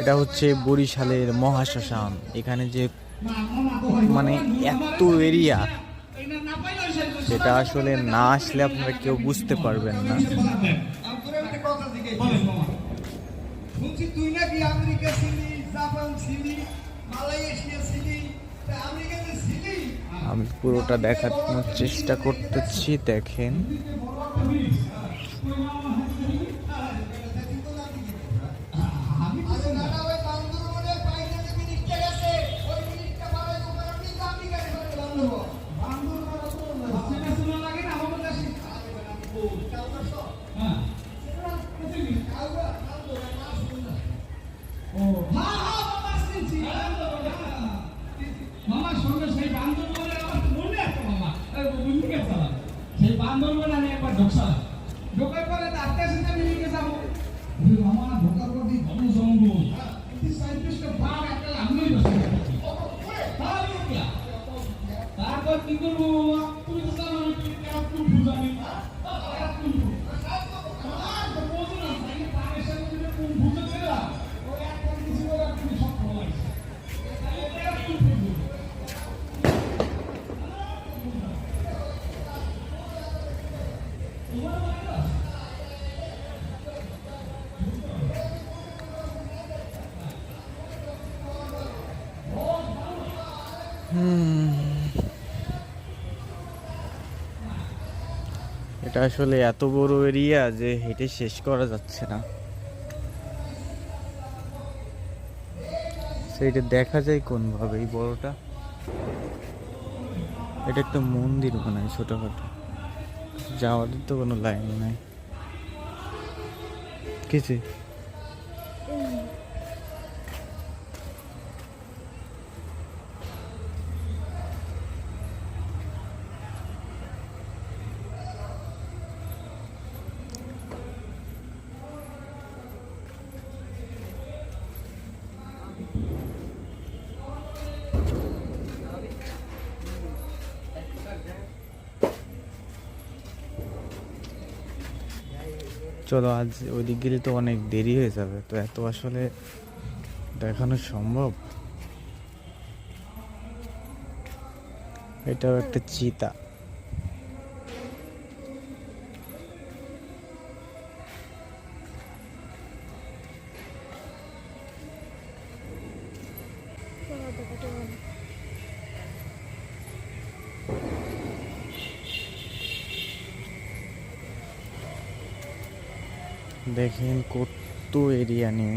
এটা হচ্ছে বরিশালের মহাশ্মশান। এখানে যে মানে এত এরিয়া সেটা আসলে না আসলে আপনারা কেউ বুঝতে পারবেন না। তুই নাকি আমেরিকা ছিলি জাপান ছিলি মালয়েশিয়া ছিলি আমেরিকাতে ছিলি? আমি পুরোটা দেখানোর চেষ্টা করতেছি দেখেন। মামার সঙ্গে সেই বান্দরবনের আমার মনে মামা বুঝলি গেছে সেই বান্দরবন আমি একবার ঢোকসালাম ঢোকার পরে আস্তে আস্তে আমি নিয়ে মামা ঢোকার পর দিয়ে ঘন জঙ্গল তারপর কি করব মামা তুমি তো এটা আসলে এত বড় এরিয়া যে হেঁটে শেষ করা যাচ্ছে না। এটা দেখা যায় কোন ভাবে এই বড়টা? এটা একটা মন্দির মনে হয় ছোটখাটো। যাওয়ার তো কোনো লাইন নাই। কিছু চলো, আজ ওইদিক গেলে তো অনেক দেরি হয়ে যাবে। তো এত আসলে দেখানো সম্ভব? এটাও একটা চিতা। দেখেন কত এরিয়া নিয়ে।